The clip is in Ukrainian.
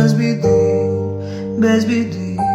рідну Україну без біди, без біди.